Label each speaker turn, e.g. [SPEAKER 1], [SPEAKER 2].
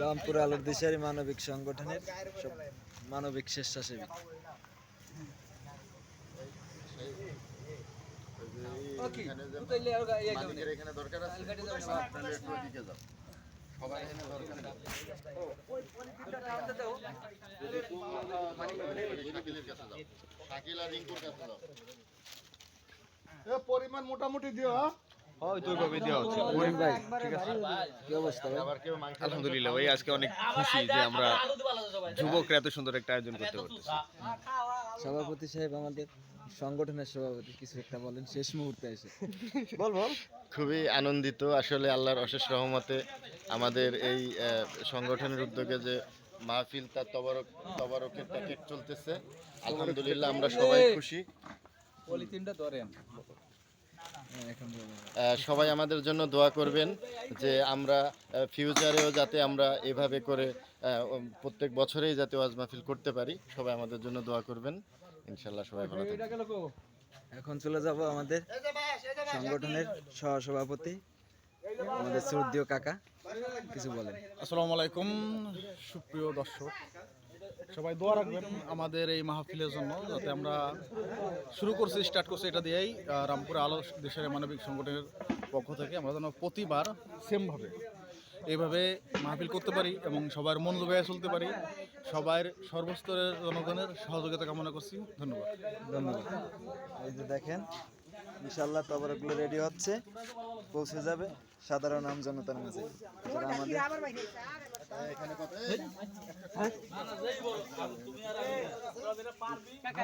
[SPEAKER 1] রামপুর আলোর দিশারি মানবিক সংগঠনের সব মানবিক স্বেচ্ছাসেবী
[SPEAKER 2] এখানে যে মালিকের এখানে দরকার আছে তাহলে একটু ওদিকে যাও সবাই এখানে দরকার নেই। শাকিলের কাছে যাও। শাকিল আর রিঙ্কুর কাছে যাও। এ পরিমাণ মোটামুটি দিও হ্যাঁ?
[SPEAKER 3] আলহামদুলিল্লাহ ভাই আজকে অনেক খুশি যে আমরা যুবকরা এত সুন্দর একটা আয়োজন করতে পারতেছি।
[SPEAKER 1] সভাপতি সাহেব আমাদের সংগঠনের সভাপতি কিছু একটা বলেন শেষ মুহূর্তে এসে। বল বল।
[SPEAKER 2] খুবই আনন্দিত আসলে আল্লাহর অশেষ রহমতে আমাদের এই আহ, সংগঠনের উদ্যোগে যে মাহফিল তার তবারক তবারকের প্যাকেট চলতেছে। আলহামদুলিল্লাহ আমরা সবাই খুশি।
[SPEAKER 1] হ্যাঁ, বলো।
[SPEAKER 2] আহ, সবাই আমাদের জন্য দোয়া করবেন যে আমরা ফিউচারেও যাতে আমরা এভাবে করে প্রত্যেক বছরেই যাতে ওয়াজ মাহফিল করতে পারি সবাই আমাদের জন্য দোয়া করবেন। ইনশাল্লাহ সবাই ভালো
[SPEAKER 1] এখন চলে যাব আমাদের সংগঠনের সহসভাপতি আমাদের সুরদিও কাকা কিছু বলেন।
[SPEAKER 4] আসসালামু আলাইকুম সুপ্রিয় দর্শক। সবাই দোয়া রাখবেন আমাদের এই মাহফিলের জন্য যাতে আমরা শুরু করছি স্টার্ট করছি এটা দিয়েই রামপুর আলো দেশের মানবিক সংগঠনের পক্ষ থেকে আমরা যেন প্রতিবার সেমভাবে এইভাবে মাহফিল করতে পারি এবং সবার মন জোগায় চলতে পারি। সবার সর্বস্তরের জনগণের সহযোগিতা কামনা করছি। ধন্যবাদ।
[SPEAKER 1] ধন্যবাদ। এই যে দেখেন ইনশাল্লাহ তবরকগুলো রেডি হচ্ছে পৌঁছে যাবে সাধারণ আম জনতার মাঝে আমাদের
[SPEAKER 5] কাকা